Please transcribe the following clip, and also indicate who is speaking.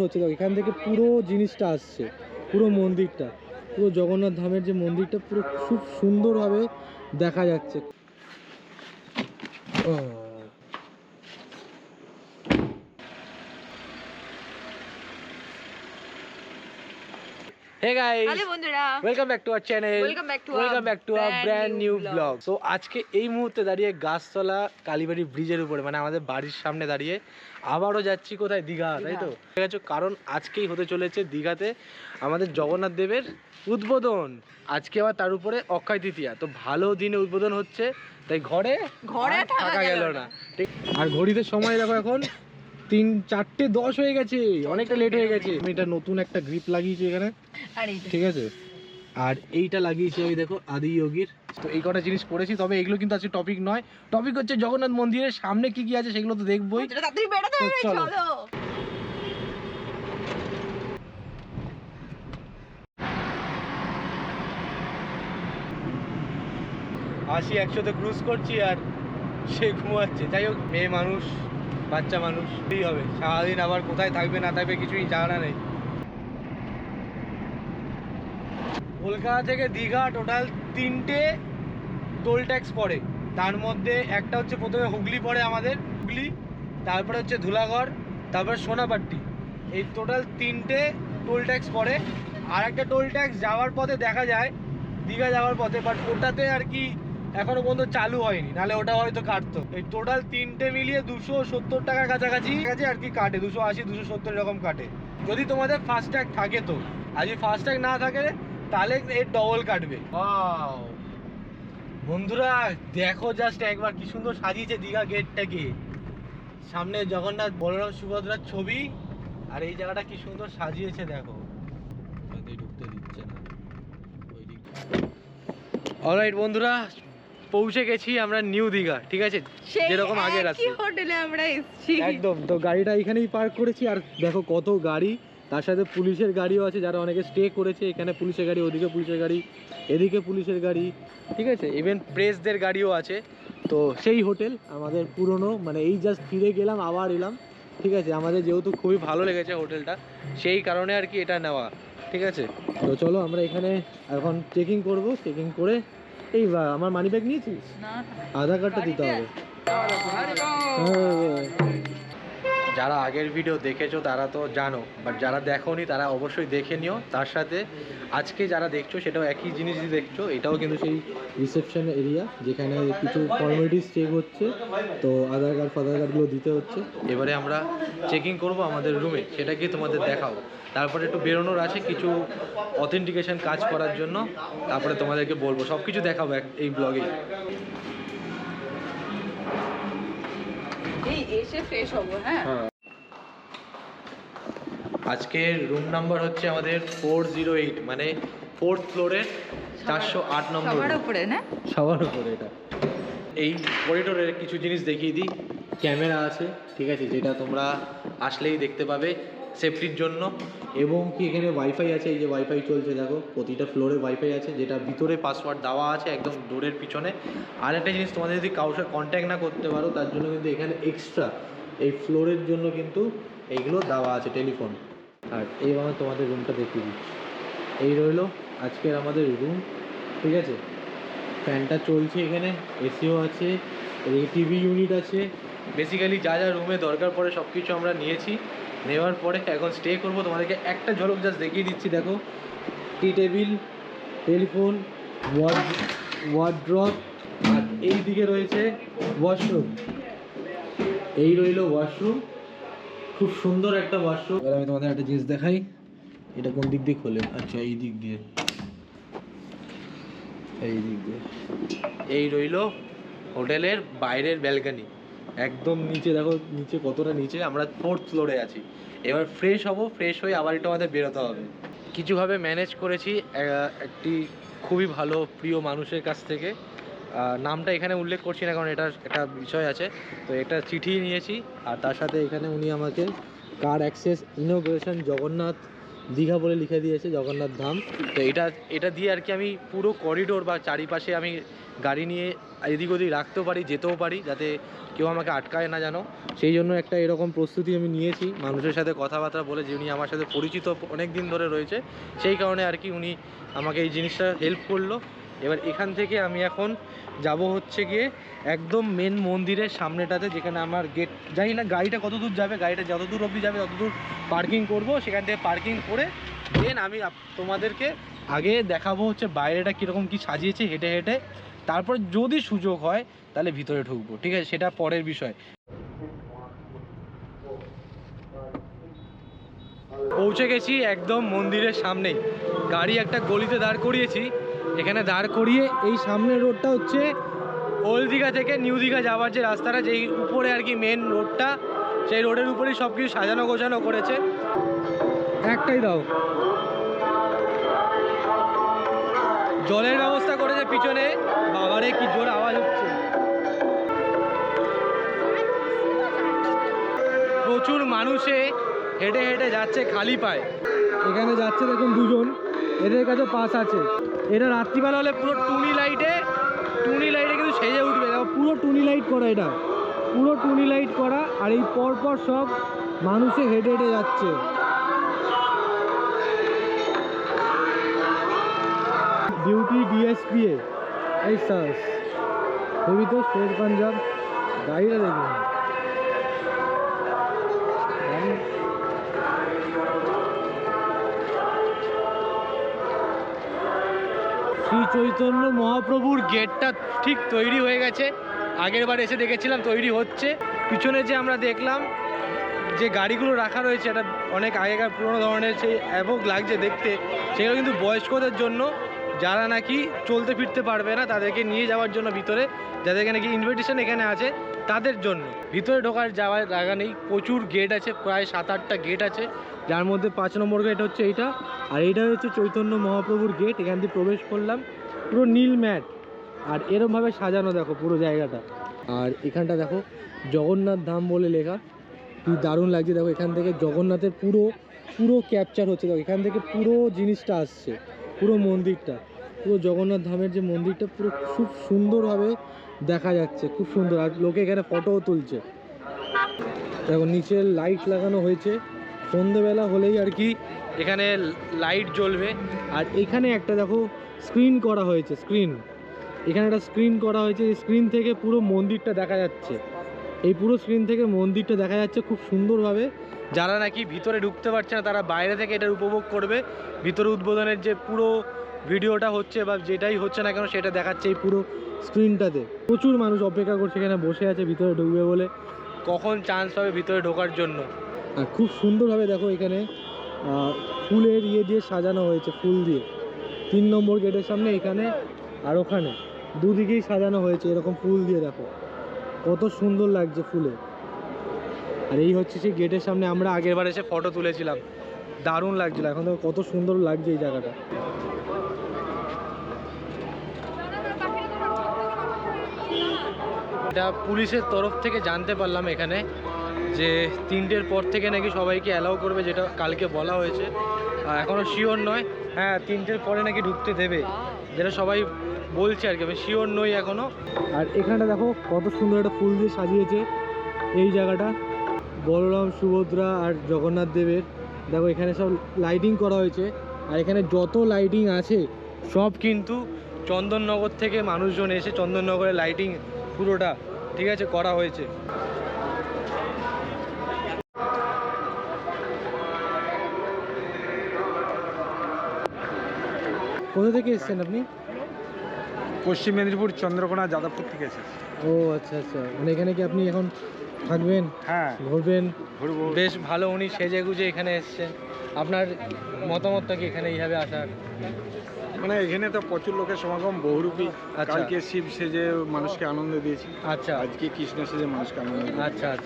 Speaker 1: হচ্ছে এখান থেকে পুরো জিনিসটা আসছে, পুরো মন্দিরটা। পুরো জগন্নাথ ধামের যে মন্দিরটা পুরো খুব সুন্দরভাবে দেখা যাচ্ছে। ও। হে গাইস
Speaker 2: হ্যালো বন্ধুরা।
Speaker 1: Welcome back to our channel
Speaker 2: Welcome back to our
Speaker 1: welcome back to our
Speaker 2: brand
Speaker 1: brand
Speaker 2: new
Speaker 1: new
Speaker 2: vlog.
Speaker 1: Vlog so আজকে এই মুহূর্তে দাঁড়িয়ে গাছতলা কালীবাড়ি ব্রিজের উপরে মানে আমাদের বাড়ির সামনে দাঁড়িয়ে আবারও যাচ্ছি কোথায়? দীঘা তাই তো? ঠিক আছে কারণ আজকেই হতে চলেছে দীঘাতে আমাদের জগন্নাথ দেবের উদ্বোধন। আজকে আবার তার উপরে অক্ষয় তৃতীয়া। তো ভালো দিনে উদ্বোধন হচ্ছে তাই ঘরে
Speaker 2: ঘরে থাকা
Speaker 1: গেল
Speaker 2: গেল
Speaker 1: না। ঠিক আর ঘড়িতে সময় দেখো এখন তিন চারটে দশ হয়ে গেছে। অনেকটা লেট হয়ে গেছে। আমি এটা নতুন একটা গ্রিপ লাগিয়েছি এখানে। ঠিক আছে? আর এইটা লাগিয়েছি আমি দেখো আদি যোগীর। তো এই কটা জিনিস করেছি তবে এগুলো কিন্তু আজকে টপিক নয়। টপিক হচ্ছে জগন্নাথ মন্দিরের সামনে কি কি আছে সেগুলো তো দেখবোই। চলো।
Speaker 2: চলো।
Speaker 1: আশি একশোতে ক্রুজ করছি আর সে ঘুমাচ্ছে। যাই হোক মেয়ে মানুষ। বাচ্চা মানুষ, এই হবে। সারাদিন আবার কোথায় থাকবে না থাকবে কিছুই জানা নেই। কলকাতা থেকে দীঘা টোটাল তিনটে টোল ট্যাক্স পড়ে। তার মধ্যে একটা হচ্ছে প্রথমে হুগলি পড়ে আমাদের, হুগলি, তারপরে হচ্ছে ধুলাগড় তারপরে সোনাপাট্টি। এই টোটাল তিনটে টোল ট্যাক্স পড়ে। আর একটা টোল ট্যাক্স যাওয়ার পথে দেখা যায়, দীঘা যাওয়ার পথে বাট ওটাতে আর কি এখনও পর্যন্ত চালু হয়নি নাহলে ওটা হয়তো কাটতো। এই টোটাল তিনটে মিলিয়ে দুশো সত্তর টাকার কাছাকাছি। কাছে আর কি কাটে দুশো আশি দুশো সত্তর এরকম কাটে। যদি তোমাদের ফাস্ট্যাগ থাকে তো আর যদি ফাস্ট্যাগ না থাকে তাহলে এর ডবল কাটবে! বন্ধুরা দেখো জাস্ট একবার কি সুন্দর সাজিয়েছে দীঘা গেটটাকে সামনে জগন্নাথ বলরাম সুভদ্রার ছবি আর এই জায়গাটা কি সুন্দর সাজিয়েছে দেখো। ঢুকতে দিচ্ছে না। অলরাইট বন্ধুরা পৌঁছে গেছি আমরা নিউ দীঘা ঠিক আছে? যেরকম
Speaker 2: একই
Speaker 1: রাস্তা
Speaker 2: হোটেলে আমরা এসেছি।
Speaker 1: একদম তো গাড়িটা এখানেই পার্ক করেছি আর দেখো কত গাড়ি। তার সাথে পুলিশের গাড়িও আছে যারা অনেকে স্টে করেছে এখানে পুলিশের গাড়ি ওদিকে পুলিশের গাড়ি এদিকে পুলিশের গাড়ি ঠিক আছে? ইভেন প্রেসদের গাড়িও আছে। তো সেই হোটেল আমাদের পুরনো মানে এই জাস্ট ফিরে গেলাম আবার এলাম ঠিক আছে? আমাদের যেহেতু খুবই ভালো লেগেছে হোটেলটা সেই কারণে আর কি এটা নেওয়া ঠিক আছে? তো চলো আমরা এখানে এখন চেকিং করব চেকিং করে এই আমার মানি ব্যাগ নিয়েছিস? আধার কার্ডটা দিতে হবে। হ্যাঁ। যারা আগের ভিডিও দেখেছ তারা তো জানো বাট যারা দেখোনি তারা অবশ্যই দেখে নিও। তার সাথে আজকে যারা দেখছ সেটাও একই জিনিসই দেখছ, এটাও কিন্তু সেই রিসেপশন এরিয়া যেখানে কিছু ফর্মালিটিস চেক হচ্ছে, তো আধার কার্ড ফাধার কার্ডগুলো দিতে হচ্ছে। এবারে আমরা চেকিং করব আমাদের রুমে সেটা কি তোমাদের দেখাবো। তারপরে একটু বেরোনোর আছে, কিছু অথেন্টিকেশন কাজ করার জন্য, তারপরে তোমাদেরকে বলব সব কিছু দেখাবো এই ব্লগে
Speaker 2: এসে ফ্রেশ হব হ্যাঁ।
Speaker 1: আজকের রুম নাম্বার হচ্ছে আমাদের ফোর জিরো এইট মানে ফোর্থ ফ্লোরের চারশো আট নম্বর
Speaker 2: সবার উপরে না?
Speaker 1: সবার উপরে এটা। এই করিডোরের কিছু জিনিস দেখিয়ে দিই। ক্যামেরা আছে ঠিক আছে যেটা তোমরা আসলেই দেখতে পাবে। সেফটির জন্য। এবং কি এখানে ওয়াইফাই আছে? এই যে ওয়াইফাই চলছে, দেখো, প্রতিটা ফ্লোরে ওয়াইফাই আছে, যেটা ভিতরে পাসওয়ার্ড দেওয়া আছে একদম ডোরের পিছনে। আর একটা জিনিস, তোমাদের যদি কারোর সাথে কন্ট্যাক্ট না করতে পারো, তার জন্য কিন্তু এখানে এক্সট্রা এই ফ্লোরের জন্য কিন্তু এইগুলো দেওয়া আছে টেলিফোন আর এইভাবে তোমাদের রুমটা দেখিয়ে দিচ্ছি। এই রইল আজকের আমাদের রুম ঠিক আছে? ফ্যানটা চলছে এখানে এসিও আছে এদিকে টিভি ইউনিট আছে। বেসিক্যালি যা যা রুমে দরকার পড়ে সব কিছু আমরা নিয়েছি। নেওয়ার পরে এখন স্টে করব। তোমাদেরকে একটা ঝলক জাস্ট দেখিয়ে দিচ্ছি, দেখো। Tea table telephone ward wardrobe আর এই দিকে রয়েছে ওয়াশরুম এই রইল ওয়াশরুম খুব সুন্দর একটা ওয়াশরুম এবার আমি তোমাদের একটা জিনিস দেখাই। এটা কোন দিক দিয়ে খোলে? আচ্ছা এই দিক দিয়ে। এই দিক দিয়ে। এই রইল হোটেলের বাইরের ব্যালকানি একদম নিচে, দেখো নিচে কতটা নিচে, আমরা ফোর্থ ফ্লোরে আছি। এবার ফ্রেশ হব ফ্রেশ হয়ে আবার একটু আমাদের বেরোতে হবে। কিছুভাবে ম্যানেজ করেছি একটি খুবই ভালো, প্রিয় মানুষের কাছ থেকে। নামটা এখানে উল্লেখ করছি না, কারণ এটা একটা বিষয় আছে। তো এটা চিঠি নিয়েছি, আর তার সাথে এখানে উনি আমাকে কার অ্যাক্সেস ইনোগ্রেশন জগন্নাথ দীঘা বলে লিখে দিয়েছে, জগন্নাথ ধাম। তো এটা এটা দিয়ে আর কি আমি পুরো করিডোর বা চারিপাশে আমি গাড়ি নিয়ে এদিক ওদিক রাখতেও পারি, যেতেও পারি, যাতে কেউ আমাকে আটকায় না জানো সেই জন্য একটা এরকম প্রস্তুতি আমি নিয়েছি। মানুষের সাথে কথাবার্তা বলে যে উনি আমার সাথে পরিচিত অনেক দিন ধরে রয়েছে, সেই কারণে আর কি উনি আমাকে এই জিনিসটা হেল্প করল। এবার এখান থেকে আমি এখন যাব হচ্ছে গিয়ে একদম মেন মন্দিরের সামনেটাতে, যেখানে আমার গেট জানি না গাড়িটা কত দূর যাবে, গাড়িটা যত দূর অবধি যাবে, তত দূর পার্কিং করব। সেখান থেকে পার্কিং করে দেন আমি তোমাদেরকে আগে দেখাবো হচ্ছে বাইরেটা কীরকম কি সাজিয়েছে, হেঁটে হেঁটে। তারপর যদি সুযোগ হয়, তাহলে ভিতরে ঢুকবো। ঠিক আছে? সেটা পরের বিষয়। পৌঁছে গেছি একদম মন্দিরের সামনেই। গাড়ি একটা গলিতে দাঁড় করিয়েছি। এখানে দাঁড় করিয়ে এই সামনের রোডটা হচ্ছে ওল্ড দীঘা থেকে নিউ দীঘা যাওয়ার যে রাস্তাটা, যেই উপরে আর কি মেন রোডটা, সেই রোডের উপরেই সব কিছু সাজানো গোছানো করেছে। একটাই দাও। জলের ব্যবস্থা করেছে পিছনে। বাবারে কি জোর আওয়াজ হচ্ছে। প্রচুর মানুষে হেঁটে হেঁটে যাচ্ছে খালি পায়। এখানে যাচ্ছে দেখুন দুজন, এদের কাছে পাস আছে। এটা রাত্রিবেলা হলে পুরো টুনি লাইটে টুনি লাইটে কিন্তু সেজে উঠবে। দেখো, পুরো টুনি লাইট করা এটা। পুরো টুনি লাইট করা, আর এই পর পর সব মানুষে হেঁটে হেঁটে যাচ্ছে। ডিউটি ডিএসপিএ সার্স ছবি তো পাঞ্জাব গাড়িটা শ্রী চৈতন্য মহাপ্রভুর গেটটা ঠিক তৈরি হয়ে গেছে। আগের বার এসে দেখেছিলাম তৈরি হচ্ছে। পিছনে যে আমরা দেখলাম, যে গাড়িগুলো রাখা রয়েছে, এটা অনেক আগেকার পুরোনো ধরনের সেই অ্যাভোগ লাগছে দেখতে। সেগুলো কিন্তু বয়স্কদের জন্য যারা নাকি চলতে ফিরতে পারবে না তাদেরকে নিয়ে যাওয়ার জন্য ভিতরে, যাদেরকে নাকি ইনভিটেশন এখানে আছে, তাদের জন্য। ভিতরে ঢোকার যাওয়ার জায়গা নেই, প্রচুর গেট আছে, প্রায় সাত আটটা গেট আছে, যার মধ্যে পাঁচ নম্বর গেট হচ্ছে এইটা, আর এইটা হচ্ছে চৈতন্য মহাপ্রভুর গেট এখান দিয়ে প্রবেশ করলাম, পুরো নীল ম্যাট, আর এরমভাবে সাজানো দেখো পুরো জায়গাটা। আর এখানটা দেখো, জগন্নাথ ধাম বলে লেখা, কি দারুণ লাগছে, দেখো এখান থেকে জগন্নাথের পুরো পুরো ক্যাপচার হচ্ছে, দেখো এখান থেকে পুরো জিনিসটা আসছে। পুরো মন্দিরটা, পুরো জগন্নাথ ধামের যে মন্দিরটা পুরো খুব সুন্দরভাবে দেখা যাচ্ছে, খুব সুন্দর। আর লোকে এখানে ফটোও তুলছে। দেখো, নিচে লাইট লাগানো হয়েছে। সন্ধেবেলা হলেই আর কি এখানে লাইট জ্বলবে। আর এখানে একটা দেখো স্ক্রিন করা হয়েছে স্ক্রিন এখানে একটা স্ক্রিন করা হয়েছে স্ক্রিন থেকে পুরো মন্দিরটা দেখা যাচ্ছে। এই পুরো স্ক্রিন থেকে মন্দিরটা দেখা যাচ্ছে খুব সুন্দরভাবে। যারা নাকি ভিতরে ঢুকতে পারছে না, তারা বাইরে থেকে এটার উপভোগ করবে। ভিতরে উদ্বোধনের যে পুরো ভিডিওটা হচ্ছে বা যেটাই হচ্ছে না কেন, সেটা দেখাচ্ছে এই পুরো স্ক্রিনটাতে প্রচুর মানুষ অপেক্ষা করছে এখানে বসে আছে ভিতরে ঢুকবে বলে। কখন চান্স পাবে ভিতরে ঢোকার জন্য? আর খুব সুন্দরভাবে দেখো এখানে ফুলের ইয়ে দিয়ে সাজানো হয়েছে, ফুল দিয়ে। তিন নম্বর গেটের সামনে এখানে আর ওখানে। দুদিকেই সাজানো হয়েছে, এরকম ফুল দিয়ে দেখো। কত সুন্দর লাগছে ফুলে। আর এই হচ্ছে সেই গেটের সামনে আমরা আগের বার এসে ফটো তুলেছিলাম। দারুণ লাগছিল, এখন দেখো কত সুন্দর লাগছে এই জায়গাটা। এটা পুলিশের তরফ থেকে জানতে পারলাম এখানে যে তিনটের পর থেকে নাকি সবাইকে অ্যালাউ করবে, যেটা কালকে বলা হয়েছে। আর এখনও শিওর নয়। হ্যাঁ তিনটের পরে নাকি ঢুকতে দেবে। যেটা সবাই বলছে আর কি, আমি শিওর নই এখনও আর এখানটা দেখো কত সুন্দর একটা ফুল দিয়ে সাজিয়েছে এই জায়গাটা। বলরাম সুভদ্রা আর জগন্নাথ দেবের। দেখো এখানে সব লাইটিং করা হয়েছে। আর এখানে যত লাইটিং আছে সব কিন্তু চন্দননগর থেকে মানুষজন এসে চন্দননগরে লাইটিং পুরোটা ঠিক আছে করা হয়েছে। কোথা থেকে এসেছেন আপনি?
Speaker 3: পশ্চিম মেদিনীপুর চন্দ্রকোনা যাদবপুর থেকে এসেছি।
Speaker 1: ও আচ্ছা আচ্ছা। মানে এখানে কি আপনি এখন থাকবেন
Speaker 3: হ্যাঁ।
Speaker 1: ঘুরবেন।
Speaker 3: ঘুরবো।
Speaker 1: বেশ ভালো উনি সেজে গুজে এখানে এসছেন আপনার মতামতটা কি এখানে এইভাবে আসার?
Speaker 3: মানে এখানে তো প্রচুর লোকের সমাগম বহুরূপী।
Speaker 1: আজকে
Speaker 3: কালকে শিব সেজে মানুষকে আনন্দ দিয়েছি।
Speaker 1: আচ্ছা।
Speaker 3: আজকে কৃষ্ণ সেজে মানুষকে আনন্দ
Speaker 1: আচ্ছা আচ্ছা।